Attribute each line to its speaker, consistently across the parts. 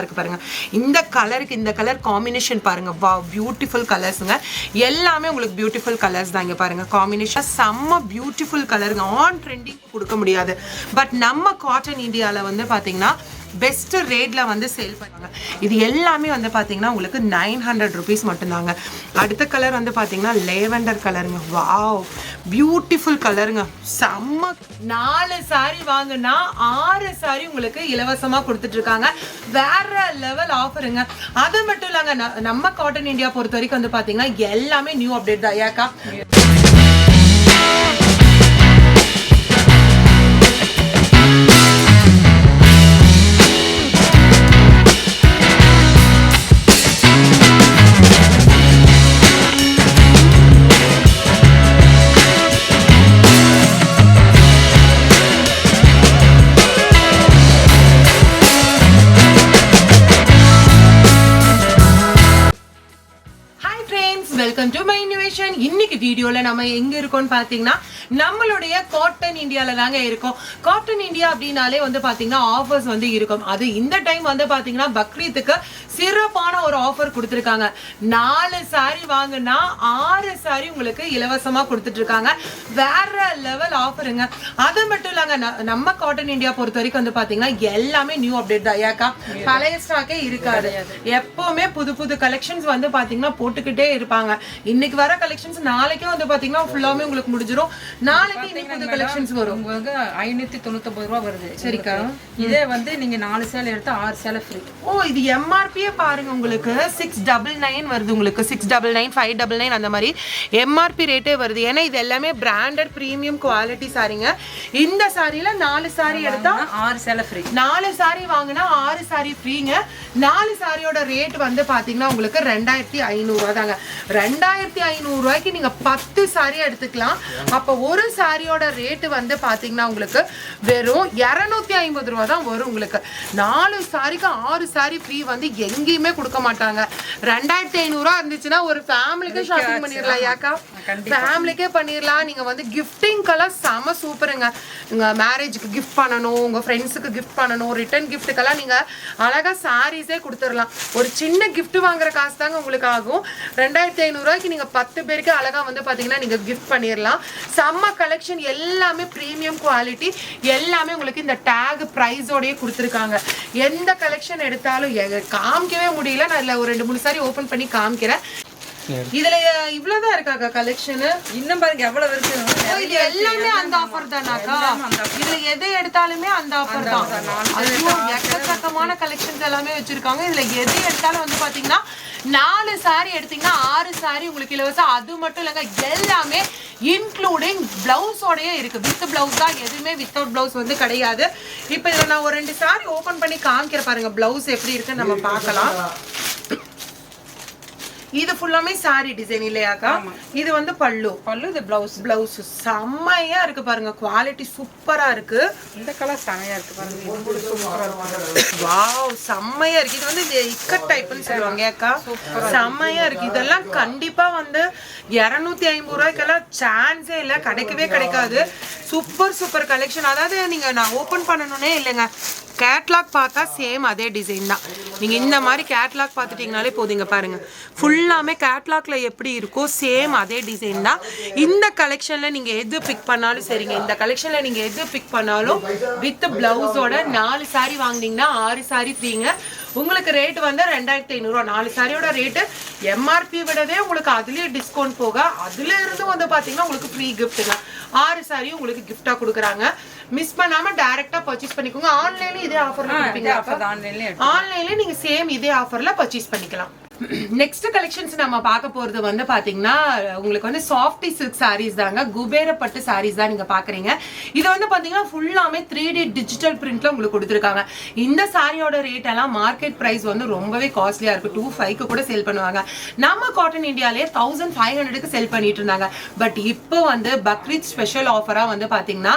Speaker 1: இருக்கு பாருங்க. இந்த கலருக்கு இந்த கலர் காம்பினேஷன் பாருங்க. வா பியூட்டிஃபுல் கலர்ஸுங்க எல்லாமே உங்களுக்கு பியூட்டிஃபுல் கலர்ஸ் தான் இங்க பாருங்க. காம்பினேஷன் செம்ம பியூட்டிஃபுல் கலருங்க ஆன் ட்ரெண்டிங் கொடுக்க முடியாது. பட் நம்ம காட்டன் இந்தியாவில் வந்து பார்த்தீங்கன்னா பெஸ்ட்டு ரேட்டில் வந்து சேல் பண்ணுவாங்க. இது எல்லாமே வந்து பார்த்தீங்கன்னா உங்களுக்கு நைன் ஹண்ட்ரட் ருபீஸ் மட்டும்தாங்க. அடுத்த கலர் வந்து பார்த்தீங்கன்னா லேவெண்டர் கலருங்க வாவ் பியூட்டிஃபுல் கலருங்க செம்ம நாலு சாரி வாங்கினா ஆறு சாரி உங்களுக்கு இலவசமாக கொடுத்துட்ருக்காங்க. வேற லெவல் ஆஃபருங்க அது மட்டும் இல்லைங்க ந- நம்ம காட்டன் இந்தியா பொறுத்த வரைக்கும் வந்து பார்த்தீங்கன்னா எல்லாமே நியூ அப்டேட் தான். ஏக்கா? siempre. Friends welcome to my இன்novation இன்னைக்கு வீடியோல நம்ம எங்க இருக்கோம்னு பாத்தீங்கன்னா நம்மளுடைய காட்டன் இந்தியால தாங்க இருக்கோம். காட்டன் இந்தியா அப்படின்னாலே வந்து பாத்தீங்கன்னா ஆஃபர்ஸ் வந்து இருக்கும். அது இந்த டைம் வந்து பாத்தீங்கன்னா பக்ரீத்துக்கு சிறப்பான ஒரு ஆஃபர் கொடுத்துருக்காங்க. நாலு சாரி வாங்குனா ஆறு சாரி உங்களுக்கு இலவசமா கொடுத்துட்டு இருக்காங்க வேற லெவல் ஆஃபருங்க அது மட்டும் இல்லைங்க நம்ம காட்டன் இந்தியா பொறுத்த வரைக்கும் வந்து பாத்தீங்கன்னா எல்லாமே நியூ அப்டேட் தான். ஏக்கா பழைய ஸ்டாக்கே இருக்காது. எப்பவுமே புது புது கலெக்ஷன்ஸ் வந்து பாத்தீங்கன்னா போட்டுக்கிட்டே இருப்பாங்க. இன்னைக்கு வர கலெக்ஷன்ஸ் நாளைக்கே வந்து பாத்தீங்கன்னா ஃபுல்லாமே உங்களுக்கு முடிஞ்சிரும். நாளைக்கு இன்னைக்கு புது கலெக்ஷன்ஸ் வரும்.
Speaker 2: உங்களுக்கு ஐநூத்தி தொண்ணூத்தொன்பது ரூபா வருது.
Speaker 1: சரிக்கா.
Speaker 2: இதே வந்து நீங்க நாலு சேலை எடுத்தா ஆறு சேலை ஃப்ரீ
Speaker 1: ஓ இது எம்ஆர்பியே பாருங்க உங்களுக்கு. சிக்ஸ் டபுள் நைன் வருது உங்களுக்கு. Six double nine five double nine அந்த மாதிரி எம்ஆர்பி ரேட்டே வருது. ஏன்னா இது எல்லாமே பிராண்டட் ப்ரீமியம் குவாலிட்டி சாரிங்க. இந்த சாரியில நாலு சாரி எடுத்தா
Speaker 2: ஆறு சேலை ஃப்ரீ
Speaker 1: நாலு சாரி வாங்கினா ஆறு சாரி ஃப்ரீங்க நாலு சாரியோட ரேட் வந்து பாத்தீங்கன்னா உங்களுக்கு ரெண்டாயிரத்தி ஐநூறுரூவா தாங்க ரெண்டாயிரத்தி ஐநூறுரூவாய்க்கு நீங்க பத்து சாரி எடுத்துக்கலாம். அப்போ ஒரு சாரியோட ரேட்டு வந்து பாத்தீங்கன்னா உங்களுக்கு வெறும் இரநூத்தி ஐம்பது ரூபா தான் வரும் உங்களுக்கு. நாலு சாரிக்கு ஆறு சாரி ஃப்ரீ வந்து எங்கேயுமே கொடுக்க மாட்டாங்க. ரெண்டாயிரத்தி ஐநூறுரூவா இருந்துச்சுன்னா ஒரு ஃபேமிலிக்கு ஷாப்பிங் பண்ணிடலாம் யாக்கா ஃபேமிலிக்கே பண்ணிடலாம் நீங்க வந்து கிஃப்டிங்கெல்லாம் செம சூப்பருங்க உங்கள் மேரேஜுக்கு கிஃப்ட் பண்ணணும் உங்கள் ஃப்ரெண்ட்ஸுக்கு கிஃப்ட் பண்ணணும் ரிட்டர்ன் கிஃப்ட்டுக்கெல்லாம் நீங்கள் அழகா சாரீஸே கொடுத்துடலாம். ஒரு சின்ன கிஃப்ட் வாங்குற காசு தாங்க உங்களுக்கு ஆகும். ரெண்டாயிரத்தி ஐநூறுரூவாய்க்கு நீங்கள் பத்து பேருக்கு அழகாக வந்து பார்த்தீங்கன்னா நீங்கள் கிஃப்ட் பண்ணிடலாம். செம்ம கலெக்ஷன் எல்லாமே ப்ரீமியம் குவாலிட்டி எல்லாமே உங்களுக்கு இந்த டேக் ப்ரைஸோடயே கொடுத்துருக்காங்க. எந்த கலெக்ஷன் எடுத்தாலும் எ- காமிக்கவே முடியல. நான் இதுல ஒரு ரெண்டு மூணு சாரி ஓப்பன் பண்ணி காமிக்கிறேன். இதுல இவ்வளவுதான் இருக்காக்கா கலெக்ஷன்
Speaker 2: இன்னும் பாருங்க எவ்வளவு இருக்கு?
Speaker 1: இது எல்லாமே அந்த ஆஃபர் தானாக்கா? இதுல எது எடுத்தாலுமே அந்த ஆஃபர் தான். எக்கச்சக்கமான கலெக்ஷன்ஸ் எல்லாமே வச்சிருக்காங்க. இதுல எது எடுத்தாலும் வந்து பாத்தீங்கன்னா நாலு சாரி எடுத்தீங்கன்னா ஆறு சாரி உங்களுக்கு இலவசம். அது மட்டும் இல்லைங்க எல்லாமே இன்க்ளூடிங் பிளவுஸோடயே இருக்கு. வித் பிளவுஸ் தான் எதுவுமே வித்தவுட் பிளவுஸ் வந்து கிடையாது. இப்போ இதில் நான் ஒரு ரெண்டு சாரி ஓபன் பண்ணி காமிக்கிற பாருங்க பிளவுஸ் எப்படி இருக்குன்னு நம்ம பார்க்கலாம். இது ஃபுல்லாமே சாரி டிசைன் இல்லையாக்கா? இது வந்து பல்லு.
Speaker 2: பல்லு இது பிளவுஸ்
Speaker 1: பிளவுஸ் செம்மையா இருக்கு பாருங்க. குவாலிட்டி சூப்பரா இருக்கு.
Speaker 2: இந்த கலர் செமையா இருக்கு பாருங்க.
Speaker 1: வாவ் செம்மையா இருக்கு. இது வந்து இந்த இக்கட் டைப்னு சொல்லுவாங்க அக்கா செம்மையா இருக்கு. இதெல்லாம் கண்டிப்பா வந்து இரநூத்தி ஐம்பது ரூபாய்க்கெல்லாம் சான்ஸே இல்லை. கிடைக்கவே கிடைக்காது. சூப்பர் சூப்பர் கலெக்ஷன் அதாவது நீங்க நான் ஓபன் பண்ணணும்னே இல்லைங்க. கேட்லாக் பார்த்தா சேம் அதே டிசைன் தான். நீங்கள் இந்த மாதிரி கேட்லாக் பார்த்துட்டீங்கனாலே போதுங்க பாருங்கள் ஃபுல்லாமே கேட்லாக்ல எப்படி இருக்கோ சேம் அதே டிசைன் தான். இந்த கலெக்ஷனில் நீங்கள் எது பிக் பண்ணாலும் சரிங்க. இந்த கலெக்ஷனில் நீங்கள் எது பிக் பண்ணாலும் வித் பிளவுஸோட நாலு சாரி வாங்குனீங்கன்னா ஆறு சாரி ஃப்ரீங்க உங்களுக்கு ரேட் வந்து ரெண்டாயிரத்தி ஐநூறுரூவா நாலு சாரியோட ரேட்டு எம்ஆர்பி விடவே உங்களுக்கு அதுலேயே டிஸ்கவுண்ட் போக அதுலேருந்து வந்து பார்த்தீங்கன்னா உங்களுக்கு ஃப்ரீ கிஃப்ட்டுங்க ஆறு சாரியும் உங்களுக்கு கிஃப்டாக கொடுக்குறாங்க. மிஸ் பண்ணாம டைரக்டா பர்ச்சேஸ் பண்ணிக்கோங்க. ஆன்லைன்ல இதே
Speaker 2: ஆஃபர் ஆன்லைன்லயே
Speaker 1: ஆன்லைன்ல நீங்க சேம் இதே ஆஃபர்ல பர்ச்சேஸ் பண்ணிக்கலாம். நெக்ஸ்ட் கலெக்ஷன்ஸ் நம்ம பார்க்க போறது வந்து பாத்தீங்கன்னா உங்களுக்கு வந்து சாஃப்டி சில்க் சாரீஸ் தாங்க குபேரப்பட்டு சாரீஸ் தான் நீங்க பாக்குறீங்க. இது வந்து பாத்தீங்கன்னா ஃபுல்லாமே த்ரீ டி டிஜிட்டல் பிரிண்ட்ல உங்களுக்கு கொடுத்துருக்காங்க. இந்த சாரியோட ரேட் எல்லாம் மார்க்கெட் பிரைஸ் வந்து ரொம்பவே காஸ்ட்லியா இருக்கு. டூ ஃபைவ்க்கு கூட செல் பண்ணுவாங்க. நம்ம காட்டன் இந்தியாலே தௌசண்ட் ஃபைவ் ஹண்ட்ரடுக்கு செல் பண்ணிட்டு இருந்தாங்க. பட் இப்போ வந்து பக்ரீத் ஸ்பெஷல் ஆஃபரா வந்து பாத்தீங்கன்னா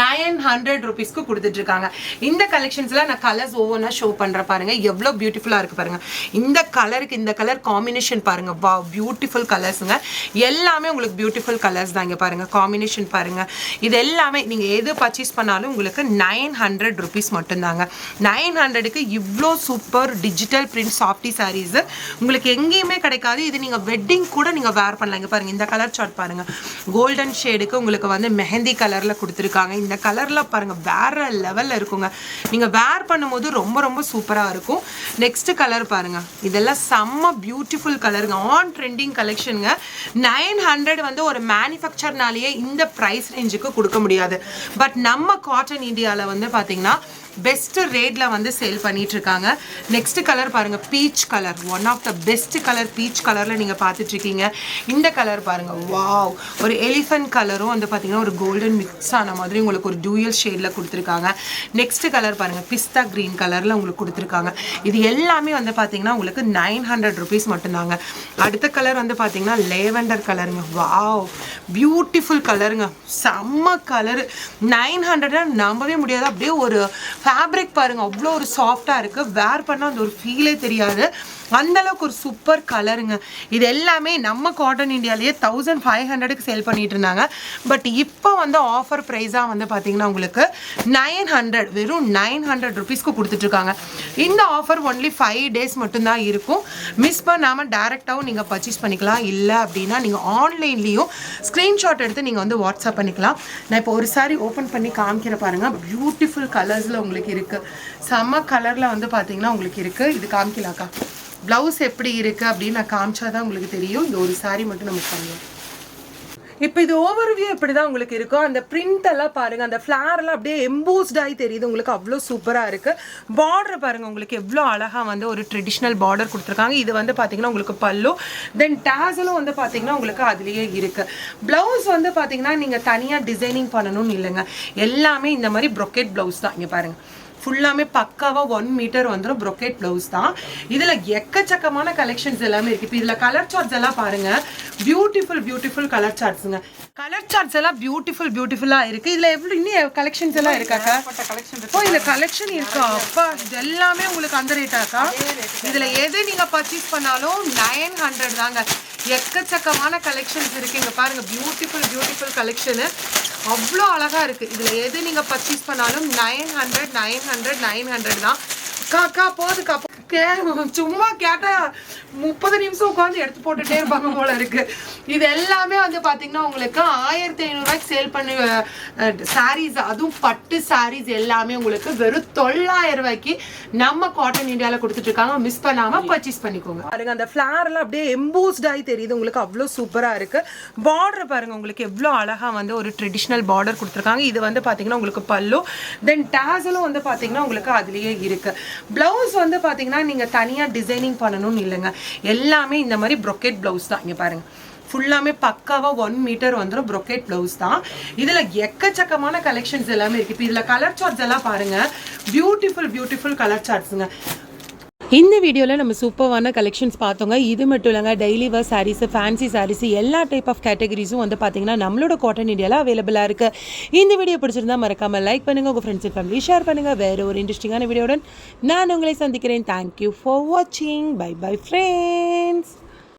Speaker 1: நைன் ஹண்ட்ரட் ருபீஸ்க்கு கொடுத்துட்டு இருக்காங்க. இந்த கலெக்ஷன்ஸ்ல நான் கலர்ஸ் ஒவ்வொன்றா ஷோ பண்றேன் பாருங்க. எவ்வளவு பியூட்டிஃபுல்லா இருக்கு பாருங்க. இந்த கலருக்கு இந்த இந்த கலர் காம்பினேஷன் பாருங்க. வா பியூட்டிஃபுல் கலர்ஸுங்க எல்லாமே உங்களுக்கு பியூட்டிஃபுல் கலர்ஸ் தான் இங்கே பாருங்க. காம்பினேஷன் பாருங்க. இது எல்லாமே நீங்கள் எது பர்ச்சேஸ் பண்ணாலும் உங்களுக்கு நைன் ஹண்ட்ரட் ருபீஸ் மட்டும்தாங்க. நைன் ஹண்ட்ரடுக்கு இவ்வளோ super digital print softy saris உங்களுக்கு எங்கேயுமே கிடைக்காது. இது நீங்கள் வெட்டிங் கூட நீங்கள் வேர் பண்ணலாம். இங்கே பாருங்க இந்த கலர் சார்ட் பாருங்க. கோல்டன் ஷேடுக்கு உங்களுக்கு வந்து மெஹந்தி கலரில் கொடுத்துருக்காங்க. இந்த கலரில் பாருங்க வேற லெவலில் இருக்குங்க. நீங்கள் வேர் பண்ணும்போது ரொம்ப ரொம்ப சூப்பராக இருக்கும். நெக்ஸ்ட் கலர் பாருங்க. இதெல்லாம் செம்ம பியூட்டிஃபுல் கலருங்க ஆன் ட்ரெண்டிங் கலெக்ஷனுங்க நைன் ஹண்ட்ரட் வந்து ஒரு மேனுஃபேக்சர்னாலேயே இந்த ப்ரைஸ் ரேஞ்சுக்கு கொடுக்க முடியாது. பட் நம்ம காட்டன் இந்தியாவில் வந்து பார்த்தீங்கன்னா பெஸ்ட்டு ரேட்டில் வந்து சேல் பண்ணிகிட்ருக்காங்க நெக்ஸ்ட்டு நெக்ஸ்ட் கலர் பாருங்கள் peach colour one of the best colour peach கலரில் நீங்கள் பார்த்துட்ருக்கீங்க இந்த கலர் பாருங்கள் வாவ் ஒரு எலிஃபண்ட் கலரும் வந்து பார்த்திங்கன்னா ஒரு கோல்டன் மிக்ஸ் ஆன மாதிரி உங்களுக்கு ஒரு டூயல் ஷேடில் கொடுத்துருக்காங்க. நெக்ஸ்ட்டு கலர் பாருங்கள் பிஸ்தா கிரீன் கலரில் உங்களுக்கு கொடுத்துருக்காங்க. இது எல்லாமே வந்து பார்த்திங்கன்னா உங்களுக்கு நைன் ஹண்ட்ரட் ருபீஸ் மட்டும்தாங்க. அடுத்த கலர் வந்து பார்த்திங்கன்னா லேவெண்டர் கலருங்க வாவ் பியூட்டிஃபுல் கலருங்க செம்ம கலரு நைன் ஹண்ட்ரட் நம்பவே முடியாது. அப்படியே ஒரு ஃபேப்ரிக் பாருங்கள் அவ்வளோ ஒரு சாஃப்டாக இருக்குது வேர் பண்ணால் அந்த ஒரு ஃபீலே தெரியாது. அந்த அளவுக்கு ஒரு சூப்பர் கலருங்க இது எல்லாமே நம்ம காட்டன் இந்தியாலேயே தௌசண்ட் ஃபைவ் ஹண்ட்ரடுக்கு சேல் பண்ணிட்டு இருந்தாங்க. பட் இப்போ வந்து ஆஃபர் ப்ரைஸாக வந்து பார்த்தீங்கன்னா உங்களுக்கு நைன் ஹண்ட்ரட் வெறும் நைன் ஹண்ட்ரட் ருபீஸ்க்கு கொடுத்துட்ருக்காங்க இந்த ஆஃபர் ஒன்லி ஃபைவ் டேஸ் மட்டும்தான் இருக்கும். மிஸ் பண்ணாமல் டேரெக்டாகவும் நீங்கள் பர்ச்சேஸ் பண்ணிக்கலாம். இல்லை அப்படின்னா நீங்கள் ஆன்லைன்லேயும் ஸ்க்ரீன்ஷாட் எடுத்து நீங்கள் வந்து வாட்ஸ்அப் பண்ணிக்கலாம். நான் இப்போ ஒரு சாரி ஓப்பன் பண்ணி காமிக்கிற பாருங்கள் பியூட்டிஃபுல் கலர்ஸில் உங்களுக்கு இருக்குது செம்ம கலரில் வந்து பார்த்தீங்கன்னா உங்களுக்கு இருக்குது இது காமிக்கலாக்கா. ப்ளவுஸ் எப்படி இருக்குது அப்படின்னு நான் காமிச்சாதான் உங்களுக்கு தெரியும். இந்த ஒரு சாரி மட்டும் நமக்கு பண்ணலாம். இப்போ இது ஓவர்வியூ இப்படி தான் உங்களுக்கு இருக்கும் அந்த பிரிண்ட் எல்லாம் பாருங்க அந்த ஃப்ளார்லாம் அப்படியே எம்போஸ்ட் ஆகி தெரியுது. உங்களுக்கு அவ்வளோ சூப்பராக இருக்கு. பார்டர் பாருங்க உங்களுக்கு எவ்வளோ அழகாக வந்து ஒரு ட்ரெடிஷ்னல் பார்டர் கொடுத்துருக்காங்க. இது வந்து பார்த்தீங்கன்னா உங்களுக்கு பல்லு தென் டேசலும் வந்து பார்த்தீங்கன்னா உங்களுக்கு அதுலேயே இருக்கு. ப்ளவுஸ் வந்து பார்த்தீங்கன்னா நீங்கள் தனியாக டிசைனிங் பண்ணணும்னு இல்லைங்க. எல்லாமே இந்த மாதிரி ப்ரொக்கெட் ப்ளவுஸ் தான். இங்கே பாருங்கள் ஃபுல்லாமே பக்காவாக ஒன் மீட்டர் வந்துடும் ப்ரொக்கெட் ப்ளவுஸ் தான். இதில் எக்கச்சக்கமான கலெக்ஷன்ஸ் எல்லாமே இருக்குது இப்போ இதில் கலர் சார்ட்ஸ் எல்லாம் பாருங்க. பியூட்டிஃபுல் பியூட்டிஃபுல் கலர் சார்ட்ஸுங்க கலர் சார்ட்ஸ் எல்லாம் பியூட்டிஃபுல் பியூட்டிஃபுல்லாக இருக்குது இதில் எவ்வளோ இன்னும் கலெக்ஷன்ஸ் எல்லாம் இருக்காக்கா
Speaker 2: கலெக்ஷன்
Speaker 1: ஓ இந்த கலெக்ஷன் இருக்கா? அப்பா இது எல்லாமே உங்களுக்கு அந்த ரேட்டாக்கா இதுல எது நீங்க பர்ச்சேஸ் பண்ணாலும் நைன் ஹண்ட்ரட் தாங்க. எக்கச்சக்கமான கலெக்ஷன்ஸ் இருக்கு. இங்க பாருங்க பியூட்டிஃபுல் பியூட்டிஃபுல் கலெக்ஷனு அவ்வளோ அழகா இருக்கு. இதுல எது நீங்க பர்ச்சேஸ் பண்ணாலும் nine hundred nine hundred nine hundred தான். அக்கா அக்கா போதுக்கா கே சும்மா கேட்டா முப்பது நிமிஷம் உட்காந்து எடுத்து போட்டுட்டே இருப்பாங்க போல இருக்கு. இது எல்லாமே வந்து பார்த்தீங்கன்னா உங்களுக்கு ஆயிரத்தி ஐநூறுரூவாய்க்கு சேல் பண்ணி சாரீஸ் அதுவும் பட்டு சாரீஸ் எல்லாமே உங்களுக்கு வெறும் தொள்ளாயிரம் ரூபாய்க்கு நம்ம காட்டன் இந்தியாவில் கொடுத்துட்டு இருக்காங்க. மிஸ் பண்ணாம பர்ச்சேஸ் பண்ணிக்கோங்க. பாருங்க அந்த ஃபிளார்லாம் அப்படியே எம்போஸ்ட் ஆகி தெரியுது. உங்களுக்கு அவ்வளோ சூப்பரா இருக்கு. பார்டர் பாருங்க உங்களுக்கு எவ்வளோ அழகா வந்து ஒரு ட்ரெடிஷ்னல் பார்டர் கொடுத்துருக்காங்க. இது வந்து பார்த்தீங்கன்னா உங்களுக்கு பல்லு தென் டேசலும் வந்து பார்த்தீங்கன்னா உங்களுக்கு அதுலேயே இருக்கு. பிளவுஸ் வந்து பார்த்தீங்கன்னா நீங்க தனியாக டிசைனிங் பண்ணணும்னு இல்லைங்க. எல்லாமே இந்த மாதிரி ப்ரொக்கெட் பிளவுஸ் தான். இங்கே பாருங்க. ஃபுல்லாமே பக்காவாக ஒன் மீட்டர் வந்துடும் ப்ரொக்கேட் ப்ளவுஸ் தான். இதில் எக்கச்சக்கமான கலெக்ஷன்ஸ் எல்லாமே இருக்குது இப்போ இதில் கலர் சார்ட்ஸ் எல்லாம் பாருங்கள் பியூட்டிஃபுல் பியூட்டிஃபுல் கலர் சார்ட்ஸுங்க இந்த வீடியோவில் நம்ம சூப்பரான கலெக்ஷன்ஸ் பார்த்தோங்க. இது மட்டும் இல்லைங்க daily wear saris fancy saris எல்லா டைப் ஆஃப் கேட்டகரிஸும் வந்து பார்த்தீங்கன்னா நம்மளோட காட்டன் இண்டியாவில் அவைலபிளாக இருக்குது இந்த வீடியோ பிடிச்சிருந்தா மறக்காமல் லைக் பண்ணுங்கள் உங்கள் ஃப்ரெண்ட்ஸ் அண்ட் ஃபேமிலி ஷேர் பண்ணுங்கள் வேறு ஒரு இன்ட்ரெஸ்டிங்கான வீடியோடன் நான் உங்களை சந்திக்கிறேன். தேங்க்யூ ஃபார் வாட்சிங் பை பை ஃப்ரெண்ட்ஸ்